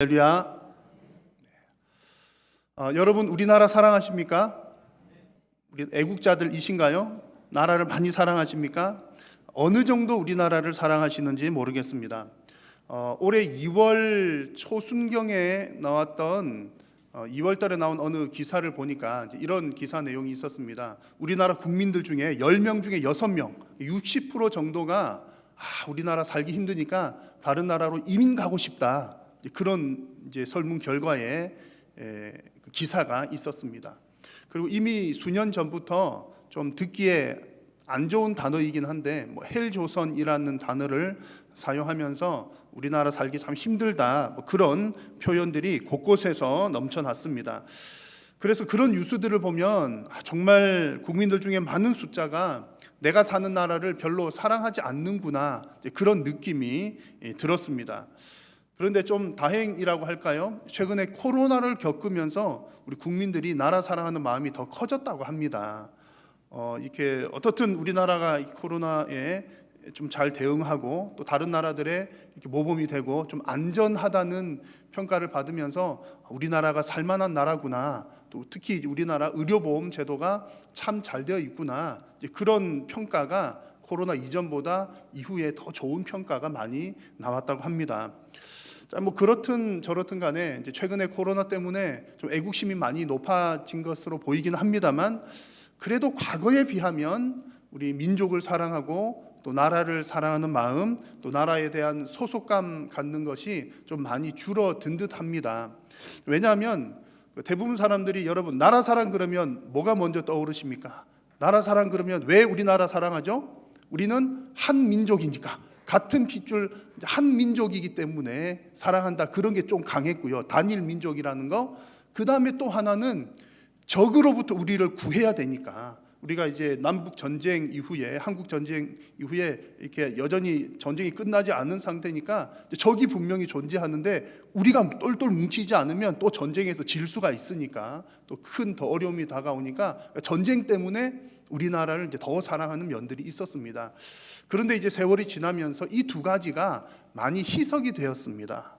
할렐루야. 어, 여러분 우리나라 사랑하십니까? 우리 애국자들이신가요? 나라를 많이 사랑하십니까? 어느 정도 우리나라를 사랑하시는지 모르겠습니다. 어, 올해 2월 초순경에 나왔던 어, 2월달에 나온 어느 기사를 보니까 이런 기사 내용이 있었습니다. 우리나라 국민들 중에 10명 중에 6명, 60% 정도가 아, 우리나라 살기 힘드니까 다른 나라로 이민 가고 싶다. 그런 이제 설문 결과에 에, 그 기사가 있었습니다. 그리고 이미 수년 전부터 좀 듣기에 안 좋은 단어이긴 한데 뭐 헬조선이라는 단어를 사용하면서 우리나라 살기 참 힘들다 뭐 그런 표현들이 곳곳에서 넘쳐났습니다. 그래서 그런 뉴스들을 보면 아, 정말 국민들 중에 많은 숫자가 내가 사는 나라를 별로 사랑하지 않는구나 그런 느낌이 예, 들었습니다. 그런데 좀 다행이라고 할까요? 최근에 코로나를 겪으면서 우리 국민들이 나라 사랑하는 마음이 더 커졌다고 합니다. 어, 이렇게 어떻든 우리나라가 이 코로나에 좀 잘 대응하고 또 다른 나라들의 이렇게 모범이 되고 좀 안전하다는 평가를 받으면서 우리나라가 살만한 나라구나. 또 특히 우리나라 의료보험 제도가 참 잘 되어 있구나. 이제 그런 평가가 코로나 이전보다 이후에 더 좋은 평가가 많이 나왔다고 합니다. 자, 뭐 그렇든 저렇든 간에 이제 최근에 코로나 때문에 좀 애국심이 많이 높아진 것으로 보이긴 합니다만 그래도 과거에 비하면 우리 민족을 사랑하고 또 나라를 사랑하는 마음, 또 나라에 대한 소속감 갖는 것이 좀 많이 줄어든 듯 합니다. 왜냐하면 그 대부분 사람들이 여러분 나라 사랑 그러면 뭐가 먼저 떠오르십니까? 나라 사랑 그러면 왜 우리나라 사랑하죠? 우리는 한 민족이니까 같은 핏줄 한 민족이기 때문에 사랑한다 그런 게 좀 강했고요. 단일 민족이라는 거. 그 다음에 또 하나는 적으로부터 우리를 구해야 되니까 우리가 이제 남북 전쟁 이후에 한국 전쟁 이후에 이렇게 여전히 전쟁이 끝나지 않은 상태니까 적이 분명히 존재하는데 우리가 똘똘 뭉치지 않으면 또 전쟁에서 질 수가 있으니까 또 큰 더 어려움이 다가오니까 전쟁 때문에 우리나라를 이제 더 사랑하는 면들이 있었습니다. 그런데 이제 세월이 지나면서 이 두 가지가 많이 희석이 되었습니다.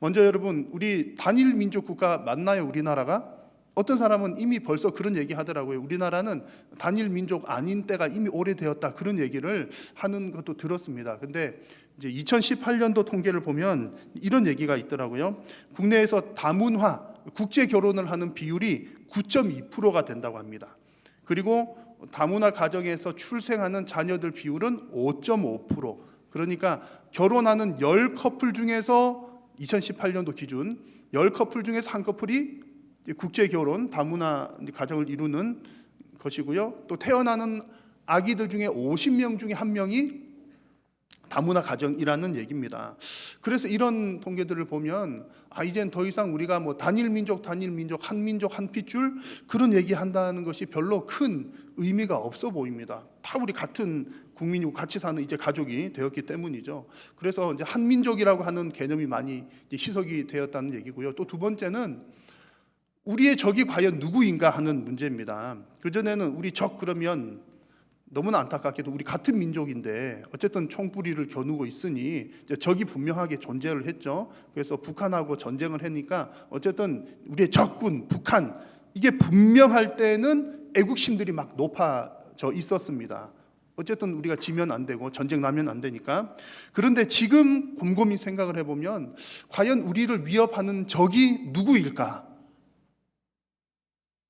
먼저 여러분 우리 단일 민족 국가 맞나요 우리나라가? 어떤 사람은 이미 벌써 그런 얘기 하더라고요. 우리나라는 단일 민족 아닌 때가 이미 오래되었다. 그런 얘기를 하는 것도 들었습니다. 근데 이제 2018년도 통계를 보면 이런 얘기가 있더라고요. 국내에서 다문화, 국제 결혼을 하는 비율이 9.2%가 된다고 합니다. 그리고 다문화 가정에서 출생하는 자녀들 비율은 5.5%. 그러니까 결혼하는 10커플 중에서 2018년도 기준 10커플 중에서 한 커플이 국제 결혼 다문화 가정을 이루는 것이고요. 또 태어나는 아기들 중에 50명 중에 한 명이 다문화 가정이라는 얘기입니다. 그래서 이런 통계들을 보면 아 이젠 더 이상 우리가 뭐 단일 민족 단일 민족 한 민족 한 핏줄 그런 얘기 한다는 것이 별로 큰 의미가 없어 보입니다. 다 우리 같은 국민이고 같이 사는 이제 가족이 되었기 때문이죠. 그래서 이제 한 민족이라고 하는 개념이 많이 희석이 되었다는 얘기고요. 또 두 번째는 우리의 적이 과연 누구인가 하는 문제입니다. 그 전에는 우리 적 그러면 너무나 안타깝게도 우리 같은 민족인데 어쨌든 총뿌리를 겨누고 있으니 적이 분명하게 존재를 했죠. 그래서 북한하고 전쟁을 하니까 어쨌든 우리의 적군 북한 이게 분명할 때는 애국심들이 막 높아져 있었습니다. 어쨌든 우리가 지면 안 되고 전쟁 나면 안 되니까. 그런데 지금 곰곰이 생각을 해보면 과연 우리를 위협하는 적이 누구일까?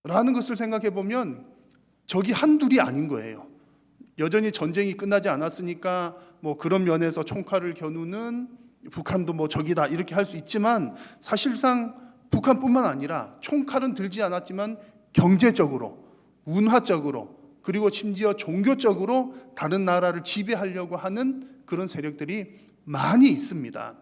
라는 것을 생각해 보면 적이 한둘이 아닌 거예요. 여전히 전쟁이 끝나지 않았으니까 뭐 그런 면에서 총칼을 겨누는 북한도 뭐 적이다 이렇게 할 수 있지만 사실상 북한뿐만 아니라 총칼은 들지 않았지만 경제적으로 문화적으로 그리고 심지어 종교적으로 다른 나라를 지배하려고 하는 그런 세력들이 많이 있습니다.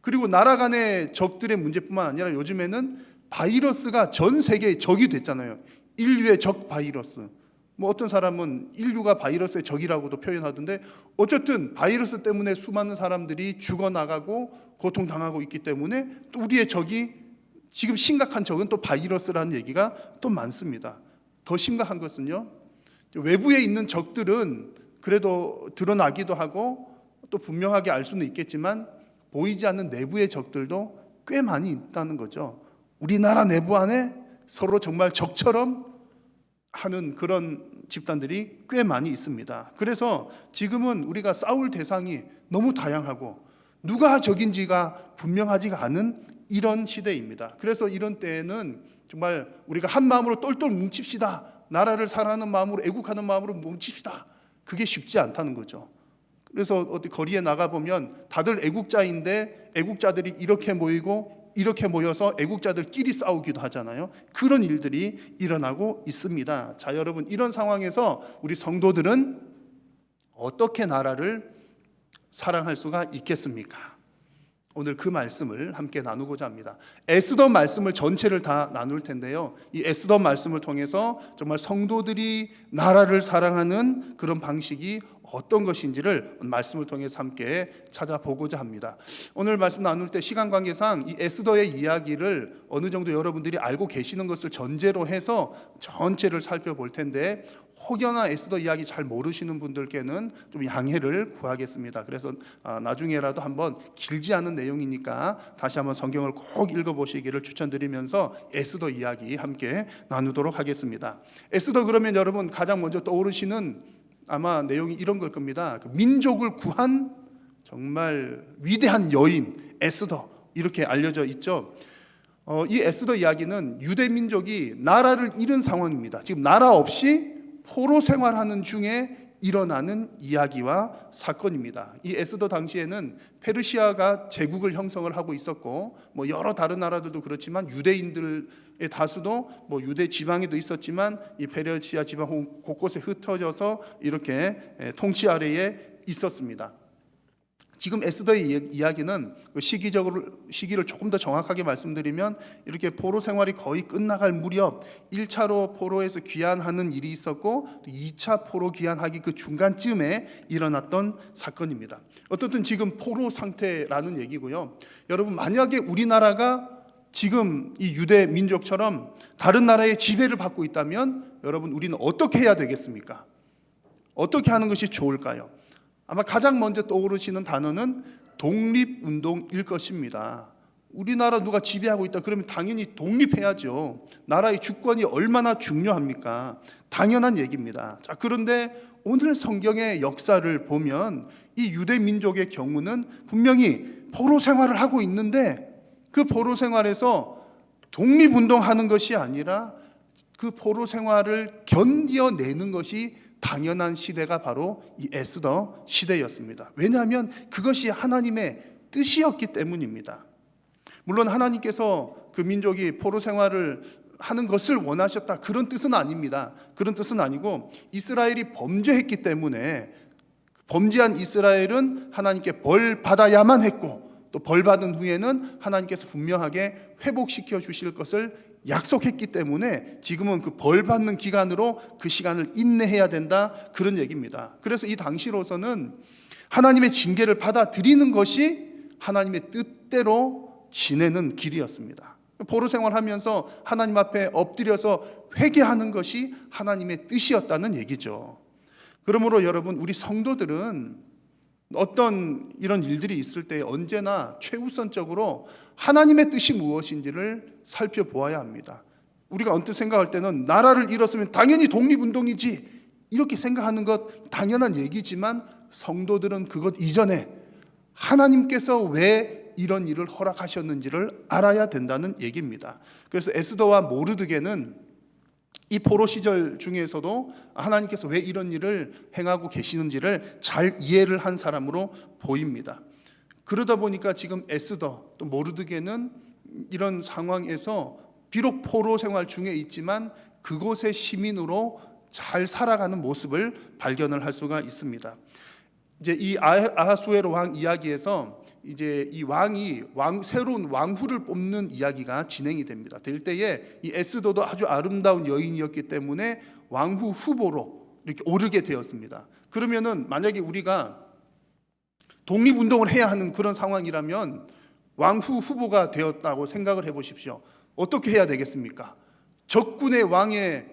그리고 나라 간의 적들의 문제뿐만 아니라 요즘에는 바이러스가 전 세계의 적이 됐잖아요. 인류의 적 바이러스. 뭐 어떤 사람은 인류가 바이러스의 적이라고도 표현하던데 어쨌든 바이러스 때문에 수많은 사람들이 죽어나가고 고통당하고 있기 때문에 또 우리의 적이 지금 심각한 적은 또 바이러스라는 얘기가 또 많습니다. 더 심각한 것은요. 외부에 있는 적들은 그래도 드러나기도 하고 또 분명하게 알 수는 있겠지만 보이지 않는 내부의 적들도 꽤 많이 있다는 거죠. 우리나라 내부 안에 서로 정말 적처럼 하는 그런 집단들이 꽤 많이 있습니다. 그래서 지금은 우리가 싸울 대상이 너무 다양하고 누가 적인지가 분명하지가 않은 이런 시대입니다. 그래서 이런 때에는 정말 우리가 한 마음으로 똘똘 뭉칩시다. 나라를 사랑하는 마음으로 애국하는 마음으로 뭉칩시다. 그게 쉽지 않다는 거죠. 그래서 어디 거리에 나가 보면 다들 애국자인데 애국자들이 이렇게 모이고 이렇게 모여서 애국자들끼리 싸우기도 하잖아요. 그런 일들이 일어나고 있습니다. 자, 여러분 이런 상황에서 우리 성도들은 어떻게 나라를 사랑할 수가 있겠습니까? 오늘 그 말씀을 함께 나누고자 합니다. 에스더 말씀을 전체를 다 나눌 텐데요. 이 에스더 말씀을 통해서 정말 성도들이 나라를 사랑하는 그런 방식이 어떤 것인지를 말씀을 통해서 함께 찾아보고자 합니다. 오늘 말씀 나눌 때 시간 관계상 이 에스더의 이야기를 어느 정도 여러분들이 알고 계시는 것을 전제로 해서 전체를 살펴볼 텐데 혹여나 에스더 이야기 잘 모르시는 분들께는 좀 양해를 구하겠습니다. 그래서 아, 나중에라도 한번 길지 않은 내용이니까 다시 한번 성경을 꼭 읽어보시기를 추천드리면서 에스더 이야기 함께 나누도록 하겠습니다. 에스더 그러면 여러분 가장 먼저 떠오르시는 아마 내용이 이런 걸 겁니다. 그 민족을 구한 정말 위대한 여인 에스더 이렇게 알려져 있죠. 어, 이 에스더 이야기는 유대 민족이 나라를 잃은 상황입니다. 지금 나라 없이 포로 생활하는 중에 일어나는 이야기와 사건입니다. 이 에스더 당시에는 페르시아가 제국을 형성을 하고 있었고 뭐 여러 다른 나라들도 그렇지만 유대인들의 다수도 뭐 유대 지방에도 있었지만 이 페르시아 지방 곳곳에 흩어져서 이렇게 통치 아래에 있었습니다. 지금 에스더의 이야기는 그 시기적으로 시기를 조금 더 정확하게 말씀드리면 이렇게 포로 생활이 거의 끝나갈 무렵 1차로 포로에서 귀환하는 일이 있었고 2차 포로 귀환하기 그 중간쯤에 일어났던 사건입니다. 어떻든 지금 포로 상태라는 얘기고요. 여러분 만약에 우리나라가 지금 이 유대 민족처럼 다른 나라의 지배를 받고 있다면 여러분 우리는 어떻게 해야 되겠습니까? 어떻게 하는 것이 좋을까요? 아마 가장 먼저 떠오르시는 단어는 독립운동일 것입니다. 우리나라 누가 지배하고 있다 그러면 당연히 독립해야죠. 나라의 주권이 얼마나 중요합니까? 당연한 얘기입니다. 자, 그런데 오늘 성경의 역사를 보면 이 유대 민족의 경우는 분명히 포로 생활을 하고 있는데 그 포로 생활에서 독립운동하는 것이 아니라 그 포로 생활을 견뎌내는 것이 당연한 시대가 바로 이 에스더 시대였습니다. 왜냐하면 그것이 하나님의 뜻이었기 때문입니다. 물론 하나님께서 그 민족이 포로 생활을 하는 것을 원하셨다 그런 뜻은 아닙니다. 그런 뜻은 아니고 이스라엘이 범죄했기 때문에 범죄한 이스라엘은 하나님께 벌 받아야만 했고 또 벌 받은 후에는 하나님께서 분명하게 회복시켜 주실 것을 약속했기 때문에 지금은 그 벌 받는 기간으로 그 시간을 인내해야 된다 그런 얘기입니다. 그래서 이 당시로서는 하나님의 징계를 받아들이는 것이 하나님의 뜻대로 지내는 길이었습니다. 포로 생활하면서 하나님 앞에 엎드려서 회개하는 것이 하나님의 뜻이었다는 얘기죠. 그러므로 여러분 우리 성도들은 어떤 이런 일들이 있을 때 언제나 최우선적으로 하나님의 뜻이 무엇인지를 살펴보아야 합니다. 우리가 언뜻 생각할 때는 나라를 잃었으면 당연히 독립운동이지 이렇게 생각하는 것 당연한 얘기지만 성도들은 그것 이전에 하나님께서 왜 이런 일을 허락하셨는지를 알아야 된다는 얘기입니다. 그래서 에스더와 모르드게는 이 포로 시절 중에서도 하나님께서 왜 이런 일을 행하고 계시는지를 잘 이해를 한 사람으로 보입니다. 그러다 보니까 지금 에스더 또 모르드게는 이런 상황에서 비록 포로 생활 중에 있지만 그곳의 시민으로 잘 살아가는 모습을 발견을 할 수가 있습니다. 이제 이 아하수에로 왕 이야기에서 이제 이 왕이 왕 새로운 왕후를 뽑는 이야기가 진행이 됩니다. 될 때에 이 에스더도 아주 아름다운 여인이었기 때문에 왕후 후보로 이렇게 오르게 되었습니다. 그러면은 만약에 우리가 독립 운동을 해야 하는 그런 상황이라면 왕후 후보가 되었다고 생각을 해 보십시오. 어떻게 해야 되겠습니까? 적군의 왕의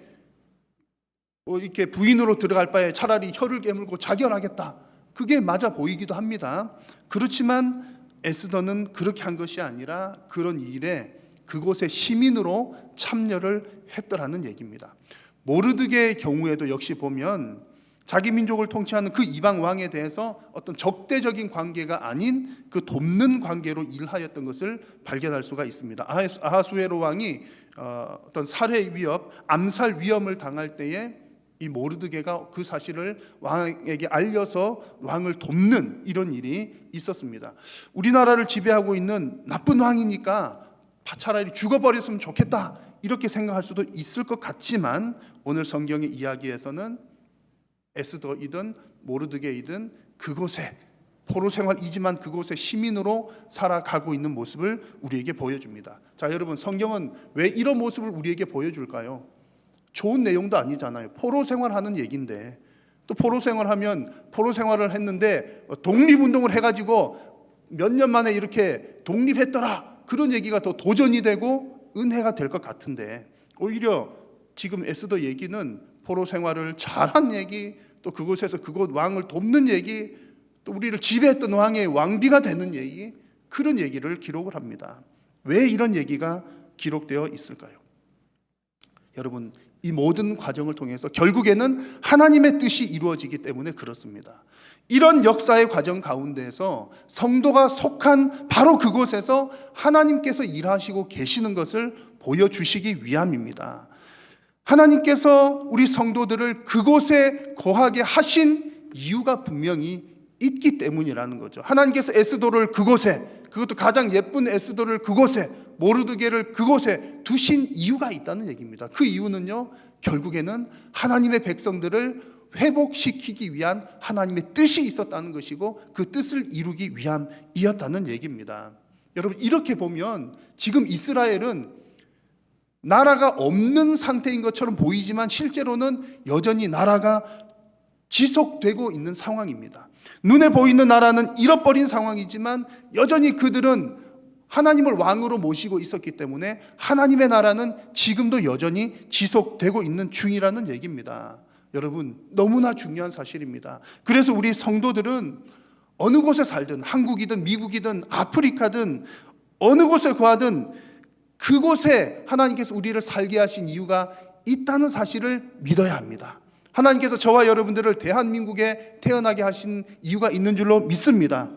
뭐 이렇게 부인으로 들어갈 바에 차라리 혀를 깨물고 자결하겠다. 그게 맞아 보이기도 합니다. 그렇지만 에스더는 그렇게 한 것이 아니라 그런 일에 그곳의 시민으로 참여를 했더라는 얘기입니다. 모르드게의 경우에도 역시 보면 자기 민족을 통치하는 그 이방 왕에 대해서 어떤 적대적인 관계가 아닌 그 돕는 관계로 일하였던 것을 발견할 수가 있습니다. 아하수- 아하수에로 왕이 어, 어떤 살해 위협, 암살 위험을 당할 때에 이 모르드게가 그 사실을 왕에게 알려서 왕을 돕는 이런 일이 있었습니다. 우리나라를 지배하고 있는 나쁜 왕이니까 차라리 죽어버렸으면 좋겠다 이렇게 생각할 수도 있을 것 같지만 오늘 성경의 이야기에서는 에스더이든 모르드게이든 그곳에 포로 생활이지만 그곳의 시민으로 살아가고 있는 모습을 우리에게 보여줍니다. 자, 여러분 성경은 왜 이런 모습을 우리에게 보여줄까요? 좋은 내용도 아니잖아요. 포로 생활하는 얘긴데 또 포로 생활하면 포로 생활을 했는데 독립운동을 해가지고 몇 년 만에 이렇게 독립했더라 그런 얘기가 더 도전이 되고 은혜가 될 것 같은데 오히려 지금 에스더 얘기는 포로 생활을 잘한 얘기 또 그곳에서 그곳 왕을 돕는 얘기 또 우리를 지배했던 왕의 왕비가 되는 얘기 그런 얘기를 기록을 합니다. 왜 이런 얘기가 기록되어 있을까요? 여러분 이 모든 과정을 통해서 결국에는 하나님의 뜻이 이루어지기 때문에 그렇습니다. 이런 역사의 과정 가운데에서 성도가 속한 바로 그곳에서 하나님께서 일하시고 계시는 것을 보여주시기 위함입니다. 하나님께서 우리 성도들을 그곳에 거하게 하신 이유가 분명히 있기 때문이라는 거죠. 하나님께서 에스도를 그곳에 그것도 가장 예쁜 에스도를 그곳에 모르드게를 그곳에 두신 이유가 있다는 얘기입니다. 그 이유는요. 결국에는 하나님의 백성들을 회복시키기 위한 하나님의 뜻이 있었다는 것이고 그 뜻을 이루기 위함이었다는 얘기입니다. 여러분 이렇게 보면 지금 이스라엘은 나라가 없는 상태인 것처럼 보이지만 실제로는 여전히 나라가 지속되고 있는 상황입니다. 눈에 보이는 나라는 잃어버린 상황이지만 여전히 그들은 하나님을 왕으로 모시고 있었기 때문에 하나님의 나라는 지금도 여전히 지속되고 있는 중이라는 얘기입니다. 여러분, 너무나 중요한 사실입니다. 그래서 우리 성도들은 어느 곳에 살든 한국이든 미국이든 아프리카든 어느 곳에 거하든 그곳에 하나님께서 우리를 살게 하신 이유가 있다는 사실을 믿어야 합니다. 하나님께서 저와 여러분들을 대한민국에 태어나게 하신 이유가 있는 줄로 믿습니다.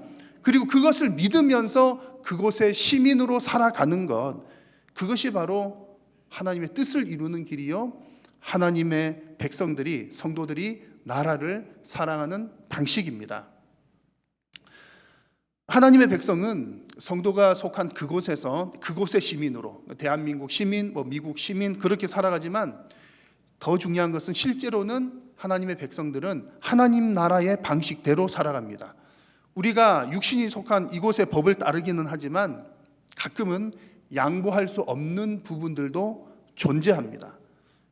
그리고 그것을 믿으면서 그곳의 시민으로 살아가는 것, 그것이 바로 하나님의 뜻을 이루는 길이요. 하나님의 백성들이, 성도들이 나라를 사랑하는 방식입니다. 하나님의 백성은 성도가 속한 그곳에서 그곳의 시민으로 대한민국 시민, 뭐 미국 시민 그렇게 살아가지만 더 중요한 것은 실제로는 하나님의 백성들은 하나님 나라의 방식대로 살아갑니다. 우리가 육신이 속한 이곳의 법을 따르기는 하지만 가끔은 양보할 수 없는 부분들도 존재합니다.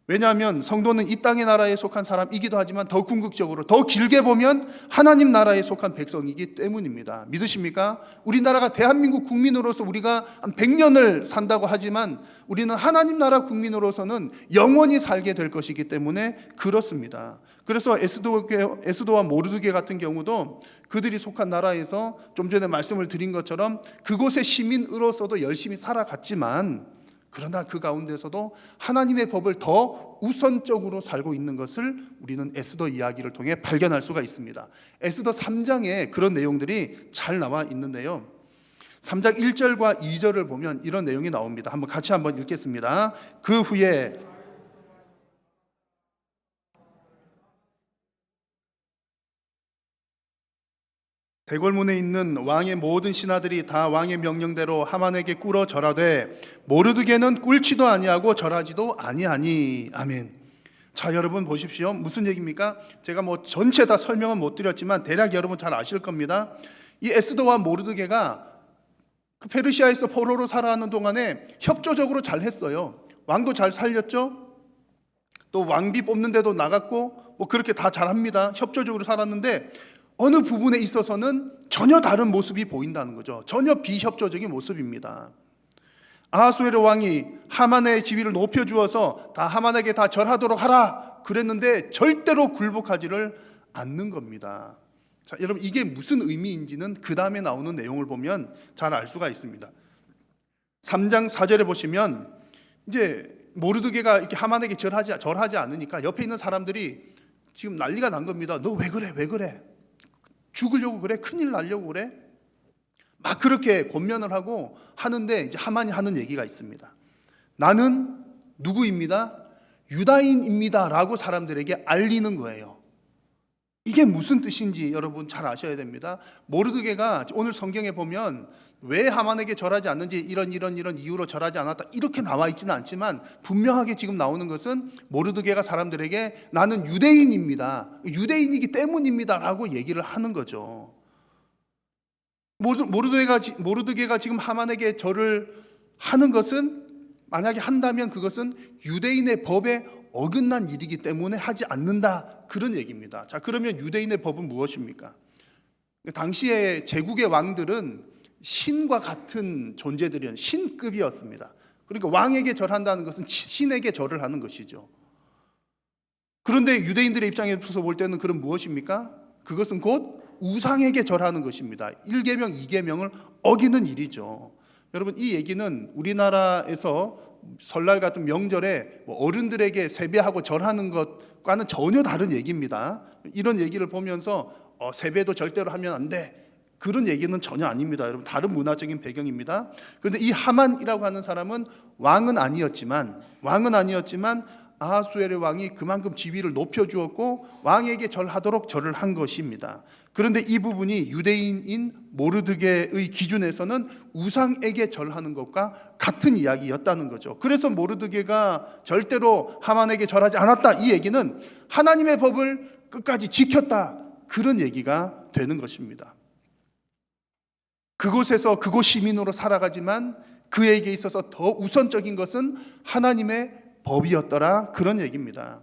왜냐하면 성도는 이 땅의 나라에 속한 사람이기도 하지만 더 궁극적으로 더 길게 보면 하나님 나라에 속한 백성이기 때문입니다. 믿으십니까? 우리나라가 대한민국 국민으로서 우리가 한 100년을 산다고 하지만 우리는 하나님 나라 국민으로서는 영원히 살게 될 것이기 때문에 그렇습니다. 그래서 에스도, 에스도와 모르드게 같은 경우도 그들이 속한 나라에서 좀 전에 말씀을 드린 것처럼 그곳의 시민으로서도 열심히 살아갔지만 그러나 그 가운데서도 하나님의 법을 더 우선적으로 살고 있는 것을 우리는 에스더 이야기를 통해 발견할 수가 있습니다. 에스더 3장에 그런 내용들이 잘 나와 있는데요. 3장 1절과 2절을 보면 이런 내용이 나옵니다. 한번 같이 한번 읽겠습니다. 그 후에 대궐문에 있는 왕의 모든 신하들이 다 왕의 명령대로 하만에게 꿇어 절하되 모르드게는 꿇지도 아니하고 절하지도 아니하니 아멘. 자 여러분 보십시오 무슨 얘기입니까? 제가 뭐 전체 다 설명은 못 드렸지만 대략 여러분 잘 아실 겁니다. 이 에스더와 모르드게가 그 페르시아에서 포로로 살아가는 동안에 협조적으로 잘 했어요. 왕도 잘 살렸죠. 또 왕비 뽑는데도 나갔고 뭐 그렇게 다 잘합니다. 협조적으로 살았는데 어느 부분에 있어서는 전혀 다른 모습이 보인다는 거죠. 전혀 비협조적인 모습입니다. 아하수에르 왕이 하만의 지위를 높여 주어서 다 하만에게 다 절하도록 하라 그랬는데 절대로 굴복하지를 않는 겁니다. 자, 여러분 이게 무슨 의미인지는 그 다음에 나오는 내용을 보면 잘 알 수가 있습니다. 3장 4절에 보시면 이제 모르드게가 이렇게 하만에게 절하지 절하지 않으니까 옆에 있는 사람들이 지금 난리가 난 겁니다. 너 왜 그래? 왜 그래? 죽으려고 그래? 큰일 날려고 그래? 막 그렇게 권면을 하고 하는데 이제 하만이 하는 얘기가 있습니다. 나는 누구입니다? 유다인입니다 라고 사람들에게 알리는 거예요. 이게 무슨 뜻인지 여러분 잘 아셔야 됩니다. 모르드게가 오늘 성경에 보면 왜 하만에게 절하지 않는지 이런 이런 이런 이유로 절하지 않았다 이렇게 나와 있지는 않지만 분명하게 지금 나오는 것은 모르드게가 사람들에게 나는 유대인입니다. 유대인이기 때문입니다라고 얘기를 하는 거죠. 모르- 모르드게가 지- 모르드게가 지금 하만에게 절을 하는 것은 만약에 한다면 그것은 유대인의 법에 어긋난 일이기 때문에 하지 않는다 그런 얘기입니다. 자 그러면 유대인의 법은 무엇입니까? 당시에 제국의 왕들은 신과 같은 존재들이었 신급이었습니다. 그러니까 왕에게 절한다는 것은 신에게 절을 하는 것이죠. 그런데 유대인들의 입장에서 볼 때는 그럼 무엇입니까? 그것은 곧 우상에게 절하는 것입니다. 1계명, 2계명을 어기는 일이죠. 여러분 이 얘기는 우리나라에서 설날 같은 명절에 뭐 어른들에게 세배하고 절하는 것과는 전혀 다른 얘기입니다. 이런 얘기를 보면서 어, 세배도 절대로 하면 안 돼. 그런 얘기는 전혀 아닙니다. 여러분 다른 문화적인 배경입니다. 그런데 이 하만이라고 하는 사람은 왕은 아니었지만 왕은 아니었지만 아하수엘의 왕이 그만큼 지위를 높여 주었고 왕에게 절하도록 절을 한 것입니다. 그런데 이 부분이 유대인인 모르드게의 기준에서는 우상에게 절하는 것과 같은 이야기였다는 거죠. 그래서 모르드게가 절대로 하만에게 절하지 않았다 이 얘기는 하나님의 법을 끝까지 지켰다 그런 얘기가 되는 것입니다. 그곳에서 그곳 시민으로 살아가지만 그에게 있어서 더 우선적인 것은 하나님의 법이었더라 그런 얘기입니다.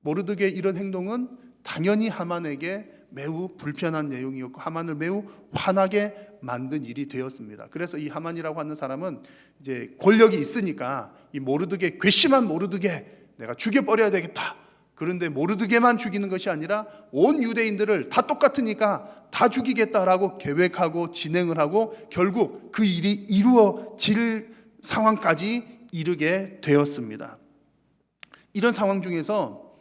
모르드게 이런 행동은 당연히 하만에게 매우 불편한 내용이었고 하만을 매우 화나게 만든 일이 되었습니다. 그래서 이 하만이라고 하는 사람은 이제 권력이 있으니까 이 모르드게 괘씸한 모르드게 내가 죽여버려야 되겠다. 그런데 모르드게만 죽이는 것이 아니라 온 유대인들을 다 똑같으니까 다 죽이겠다라고 계획하고 진행을 하고 결국 그 일이 이루어질 상황까지 이르게 되었습니다. 이런 상황 중에서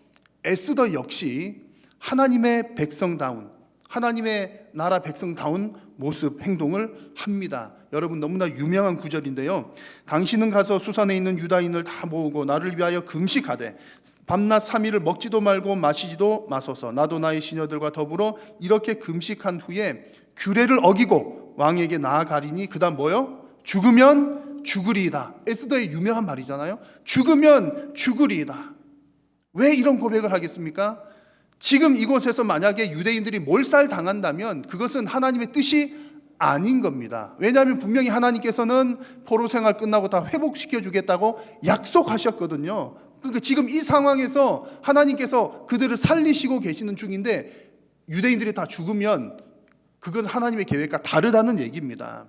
에스더 역시 하나님의 백성다운 하나님의 나라 백성다운 모습 행동을 합니다. 여러분 너무나 유명한 구절인데요. 당신은 가서 수산에 있는 유다인을 다 모으고 나를 위하여 금식하되 밤낮 3일을 먹지도 말고 마시지도 마소서 나도 나의 시녀들과 더불어 이렇게 금식한 후에 규례를 어기고 왕에게 나아가리니 그다음 뭐요? 죽으면 죽으리이다. 에스더의 유명한 말이잖아요. 죽으면 죽으리이다. 왜 이런 고백을 하겠습니까? 지금 이곳에서 만약에 유대인들이 몰살 당한다면 그것은 하나님의 뜻이 아닌 겁니다. 왜냐하면 분명히 하나님께서는 포로 생활 끝나고 다 회복시켜 주겠다고 약속하셨거든요. 그러니까 지금 이 상황에서 하나님께서 그들을 살리시고 계시는 중인데 유대인들이 다 죽으면 그건 하나님의 계획과 다르다는 얘기입니다.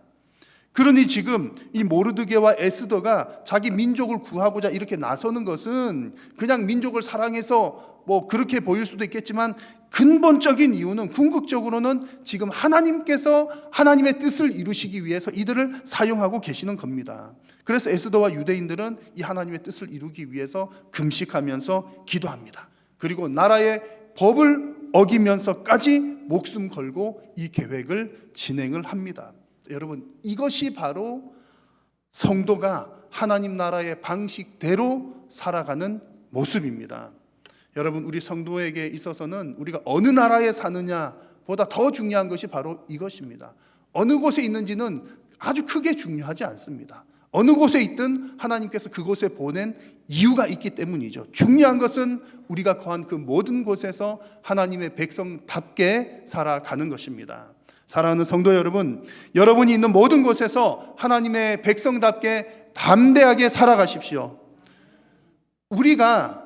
그러니 지금 이 모르드게와 에스더가 자기 민족을 구하고자 이렇게 나서는 것은 그냥 민족을 사랑해서 뭐 그렇게 보일 수도 있겠지만 근본적인 이유는 궁극적으로는 지금 하나님께서 하나님의 뜻을 이루시기 위해서 이들을 사용하고 계시는 겁니다. 그래서 에스더와 유대인들은 이 하나님의 뜻을 이루기 위해서 금식하면서 기도합니다. 그리고 나라의 법을 어기면서까지 목숨 걸고 이 계획을 진행을 합니다. 여러분 이것이 바로 성도가 하나님 나라의 방식대로 살아가는 모습입니다. 여러분 우리 성도에게 있어서는 우리가 어느 나라에 사느냐보다 더 중요한 것이 바로 이것입니다. 어느 곳에 있는지는 아주 크게 중요하지 않습니다. 어느 곳에 있든 하나님께서 그곳에 보낸 이유가 있기 때문이죠. 중요한 것은 우리가 거한 그 모든 곳에서 하나님의 백성답게 살아가는 것입니다. 사랑하는 성도 여러분, 여러분이 있는 모든 곳에서 하나님의 백성답게 담대하게 살아가십시오. 우리가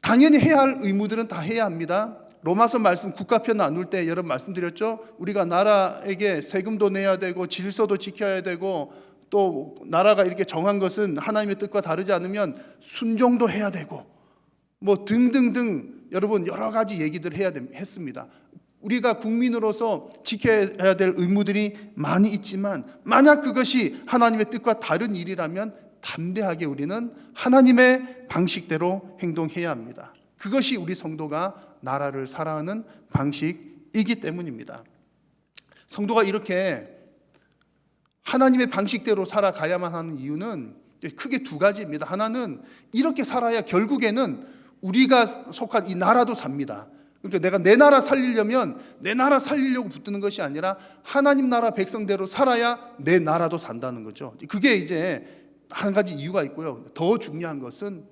당연히 해야 할 의무들은 다 해야 합니다. 로마서 말씀 국가편 나눌 때 여러분 말씀드렸죠. 우리가 나라에게 세금도 내야 되고 질서도 지켜야 되고 또 나라가 이렇게 정한 것은 하나님의 뜻과 다르지 않으면 순종도 해야 되고 뭐 등등등 여러분 여러 가지 얘기들 해야 했습니다. 우리가 국민으로서 지켜야 될 의무들이 많이 있지만 만약 그것이 하나님의 뜻과 다른 일이라면 담대하게 우리는 하나님의 방식대로 행동해야 합니다. 그것이 우리 성도가 나라를 사랑하는 방식이기 때문입니다. 성도가 이렇게 하나님의 방식대로 살아가야만 하는 이유는 크게 두 가지입니다. 하나는 이렇게 살아야 결국에는 우리가 속한 이 나라도 삽니다. 그러니까 내가 내 나라 살리려면 내 나라 살리려고 붙드는 것이 아니라 하나님 나라 백성대로 살아야 내 나라도 산다는 거죠. 그게 이제 한 가지 이유가 있고요. 더 중요한 것은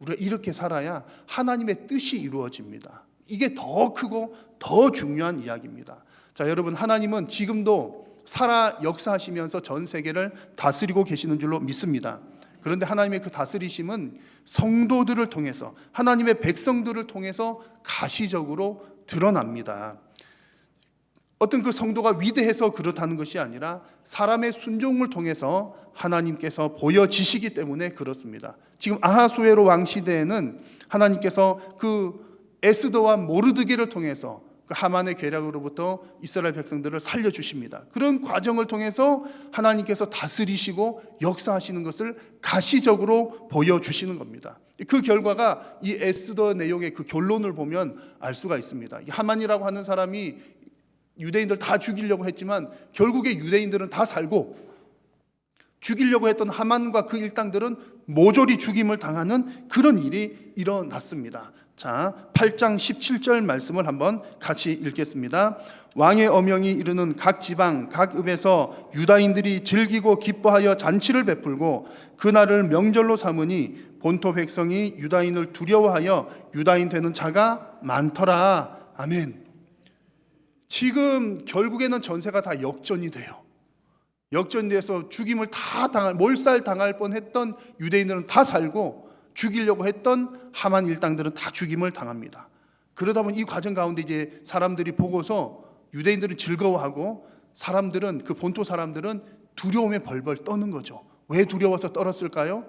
우리가 이렇게 살아야 하나님의 뜻이 이루어집니다. 이게 더 크고 더 중요한 이야기입니다. 자, 여러분 하나님은 지금도 살아 역사하시면서 전 세계를 다스리고 계시는 줄로 믿습니다. 그런데 하나님의 그 다스리심은 성도들을 통해서 하나님의 백성들을 통해서 가시적으로 드러납니다. 어떤 그 성도가 위대해서 그렇다는 것이 아니라 사람의 순종을 통해서 하나님께서 보여지시기 때문에 그렇습니다. 지금 아하수에로 왕 시대에는 하나님께서 그 에스더와 모르드게를 통해서 그 하만의 계략으로부터 이스라엘 백성들을 살려 주십니다. 그런 과정을 통해서 하나님께서 다스리시고 역사하시는 것을 가시적으로 보여 주시는 겁니다. 그 결과가 이 에스더 내용의 그 결론을 보면 알 수가 있습니다. 이 하만이라고 하는 사람이 유대인들 다 죽이려고 했지만 결국에 유대인들은 다 살고 죽이려고 했던 하만과 그 일당들은 모조리 죽임을 당하는 그런 일이 일어났습니다. 자, 8장 17절 말씀을 한번 같이 읽겠습니다. 왕의 어명이 이르는 각 지방 각 읍에서 유다인들이 즐기고 기뻐하여 잔치를 베풀고 그날을 명절로 삼으니 본토 백성이 유다인을 두려워하여 유다인 되는 자가 많더라. 아멘. 지금 결국에는 전세가 다 역전이 돼요. 역전돼서 죽임을 다 당할 몰살 당할 뻔했던 유대인들은 다 살고 죽이려고 했던 하만 일당들은 다 죽임을 당합니다. 그러다 보니 이 과정 가운데 이제 사람들이 보고서 유대인들은 즐거워하고 사람들은 그 본토 사람들은 두려움에 벌벌 떠는 거죠. 왜 두려워서 떨었을까요?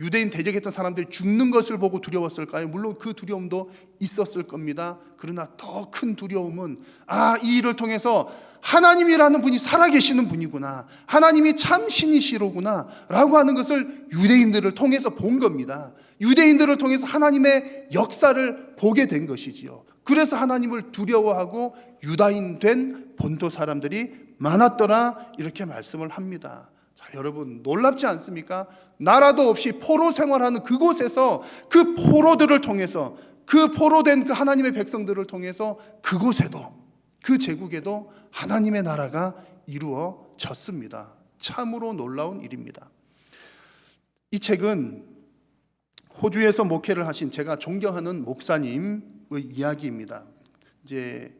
유대인 대적했던 사람들이 죽는 것을 보고 두려웠을까요? 물론 그 두려움도 있었을 겁니다. 그러나 더 큰 두려움은 아, 이 일을 통해서 하나님이라는 분이 살아계시는 분이구나. 하나님이 참 신이시로구나. 라고 하는 것을 유대인들을 통해서 본 겁니다. 유대인들을 통해서 하나님의 역사를 보게 된 것이지요. 그래서 하나님을 두려워하고 유다인 된 본토 사람들이 많았더라. 이렇게 말씀을 합니다. 자, 여러분 놀랍지 않습니까? 나라도 없이 포로 생활하는 그곳에서 그 포로들을 통해서 그 포로된 그 하나님의 백성들을 통해서 그곳에도 그 제국에도 하나님의 나라가 이루어졌습니다. 참으로 놀라운 일입니다. 이 책은 호주에서 목회를 하신 제가 존경하는 목사님의 이야기입니다. 이제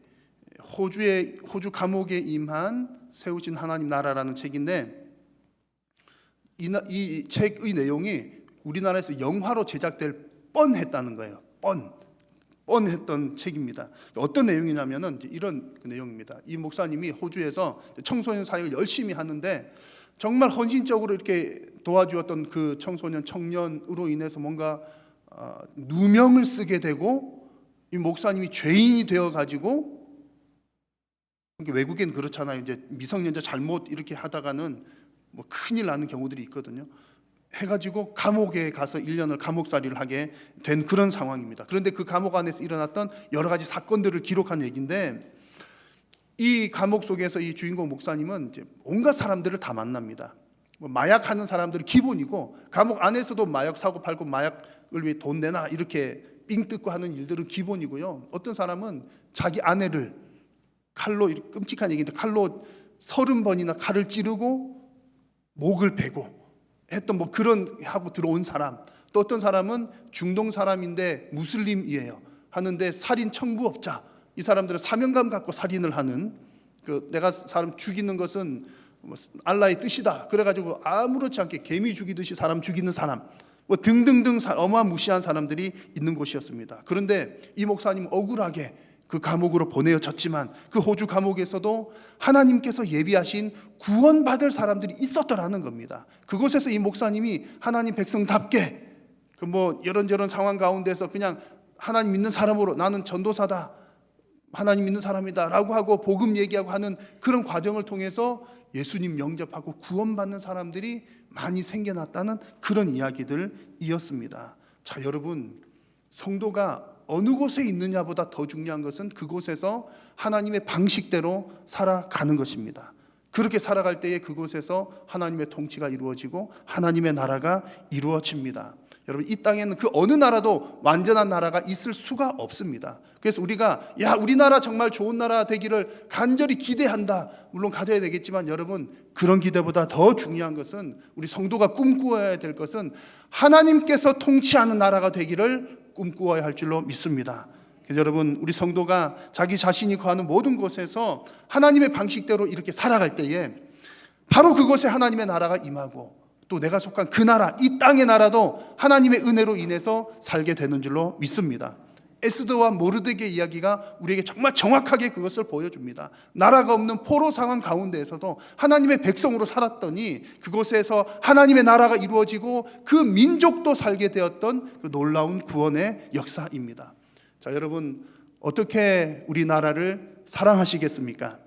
호주의 호주 감옥에 임한 세우신 하나님 나라라는 책인데 이, 이 책의 내용이 우리나라에서 영화로 제작될 뻔했다는 거예요. 뻔. 뻔했던 책입니다. 어떤 내용이냐면은 이런 그 내용입니다. 이 목사님이 호주에서 청소년 사역을 열심히 하는데 정말 헌신적으로 이렇게 도와주었던 그 청소년 청년으로 인해서 뭔가 어, 누명을 쓰게 되고 이 목사님이 죄인이 되어 가지고 외국엔 그렇잖아요. 이제 미성년자 잘못 이렇게 하다가는 뭐 큰일 나는 경우들이 있거든요. 해가지고 감옥에 가서 1년을 감옥살이를 하게 된 그런 상황입니다. 그런데 그 감옥 안에서 일어났던 여러 가지 사건들을 기록한 얘기인데 이 감옥 속에서 이 주인공 목사님은 이제 온갖 사람들을 다 만납니다. 뭐 마약하는 사람들이 기본이고 감옥 안에서도 마약 사고 팔고 마약을 위해 돈 내나 이렇게 삥 뜯고 하는 일들은 기본이고요. 어떤 사람은 자기 아내를 칼로 끔찍한 얘기인데 칼로 서른 번이나 칼을 찌르고 목을 베고 했던 뭐 그런 하고 들어온 사람. 또 어떤 사람은 중동 사람인데 무슬림이에요. 하는데 살인 청부업자. 이 사람들은 사명감 갖고 살인을 하는 그 내가 사람 죽이는 것은 뭐 알라의 뜻이다. 그래가지고 아무렇지 않게 개미 죽이듯이 사람 죽이는 사람. 뭐 등등등 어마무시한 사람들이 있는 곳이었습니다. 그런데 이 목사님 억울하게 그 감옥으로 보내어졌지만 그 호주 감옥에서도 하나님께서 예비하신 구원받을 사람들이 있었더라는 겁니다. 그곳에서 이 목사님이 하나님 백성답게 그 뭐 이런저런 상황 가운데서 그냥 하나님 믿는 사람으로 나는 전도사다. 하나님 믿는 사람이다 라고 하고 복음 얘기하고 하는 그런 과정을 통해서 예수님 영접하고 구원받는 사람들이 많이 생겨났다는 그런 이야기들이었습니다. 자, 여러분, 성도가 어느 곳에 있느냐보다 더 중요한 것은 그곳에서 하나님의 방식대로 살아가는 것입니다. 그렇게 살아갈 때에 그곳에서 하나님의 통치가 이루어지고 하나님의 나라가 이루어집니다. 여러분 이 땅에는 그 어느 나라도 완전한 나라가 있을 수가 없습니다. 그래서 우리가 야 우리나라 정말 좋은 나라 되기를 간절히 기대한다. 물론 가져야 되겠지만 여러분 그런 기대보다 더 중요한 것은 우리 성도가 꿈꾸어야 될 것은 하나님께서 통치하는 나라가 되기를 꿈꾸어야 할 줄로 믿습니다. 그래서 여러분 우리 성도가 자기 자신이 거하는 모든 곳에서 하나님의 방식대로 이렇게 살아갈 때에 바로 그곳에 하나님의 나라가 임하고 또 내가 속한 그 나라 이 땅의 나라도 하나님의 은혜로 인해서 살게 되는 줄로 믿습니다. 에스더와 모르드게 이야기가 우리에게 정말 정확하게 그것을 보여줍니다. 나라가 없는 포로 상황 가운데에서도 하나님의 백성으로 살았더니 그곳에서 하나님의 나라가 이루어지고 그 민족도 살게 되었던 그 놀라운 구원의 역사입니다. 자, 여러분 어떻게 우리나라를 사랑하시겠습니까?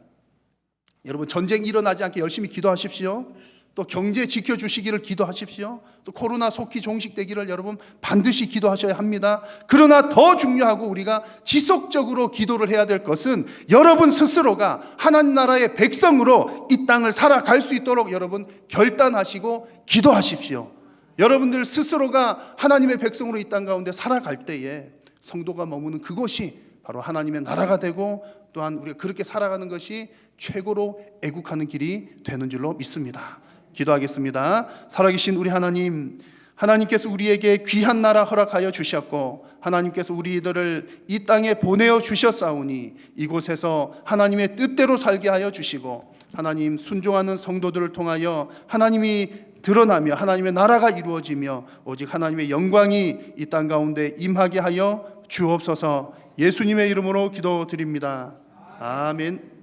여러분 전쟁 일어나지 않게 열심히 기도하십시오. 또 경제 지켜주시기를 기도하십시오. 또 코로나 속히 종식되기를 여러분 반드시 기도하셔야 합니다. 그러나 더 중요하고 우리가 지속적으로 기도를 해야 될 것은 여러분 스스로가 하나님 나라의 백성으로 이 땅을 살아갈 수 있도록 여러분 결단하시고 기도하십시오. 여러분들 스스로가 하나님의 백성으로 이 땅 가운데 살아갈 때에 성도가 머무는 그곳이 바로 하나님의 나라가 되고 또한 우리가 그렇게 살아가는 것이 최고로 애국하는 길이 되는 줄로 믿습니다. 기도하겠습니다. 살아계신 우리 하나님, 하나님께서 우리에게 귀한 나라 허락하여 주셨고 하나님께서 우리들을 이 땅에 보내어 주셨사오니 이곳에서 하나님의 뜻대로 살게 하여 주시고 하나님 순종하는 성도들을 통하여 하나님이 드러나며 하나님의 나라가 이루어지며 오직 하나님의 영광이 이 땅 가운데 임하게 하여 주옵소서 예수님의 이름으로 기도드립니다. 아멘.